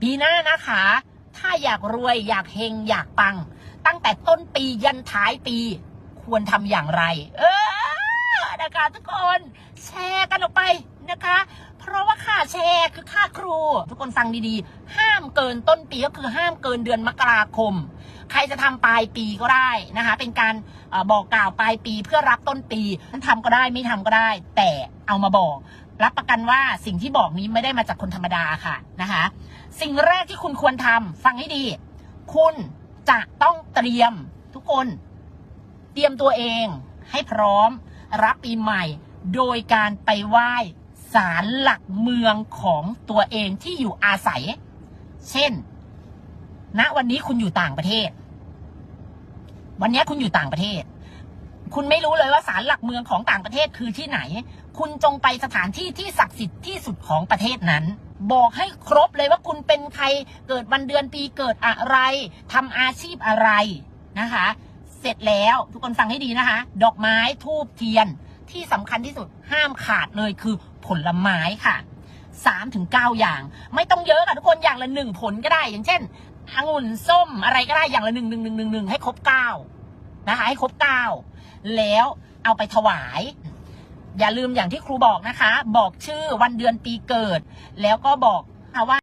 ปีหน้านะคะ ถ้าอยากรวยอยากเฮงอยากปัง ตั้งแต่ต้นปียันท้ายปีควรทำอย่างไร เออนะคะทุกคนแชร์กันออกไปนะคะ เพราะว่าค่าแชร์คือค่าครู ทุกคนฟังดีๆ ห้ามเกินต้นปีก็คือห้ามเกินเดือนมกราคม ใครจะทำปลายปีก็ได้นะคะ เป็นการอบอกกล่าวปลายปีเพื่อรับต้นปีทำก็ได้ไม่ทำก็ได้ แต่เอามาบอก รับประกันว่าสิ่งที่บอกนี้ไม่ได้มาจากคนธรรมดาค่ะนะคะ สิ่งแรกที่คุณควรทำฟังให้ดี คุณจะต้องเตรียมทุกคน เตรียมตัวเองให้พร้อมรับปีใหม่ โดยการไปไหว้ศาลหลักเมืองของตัวเองที่อยู่อาศัย เช่นณวันนี้คุณอยู่ต่างประเทศ วันนี้คุณอยู่ต่างประเทศ คุณไม่รู้เลยว่าศาลหลักเมืองของต่างประเทศคือที่ไหน คุณจงไปสถานที่ที่ศักดิ์สิทธิ์ที่สุดของประเทศนั้น บอกให้ครบเลยว่าคุณเป็นใครเกิดวันเดือนปีเกิดอะไรทำอาชีพอะไรนะคะ เสร็จแล้วทุกคนฟังให้ดีนะคะ ดอกไม้ทูบเทียนที่สำคัญที่สุดห้ามขาดเลยคือผลไม้ค่ะสามถึงเก้าอย่าง ไม่ต้องเยอะค่ะทุกคนอย่างละหนึ่งผลก็ได้อย่างเช่นองุ่นส้มอะไรก็ได้อย่างละหนึ่งหนึ่งหนึ่งหนึ่งหนึ่งให้ครบเก้า นะคะให้ครบเก้าแล้วเอาไปถวาย อย่าลืมอย่างที่ครูบอกนะคะ บอกชื่อวันเดือนปีเกิด แล้วก็บอกว่า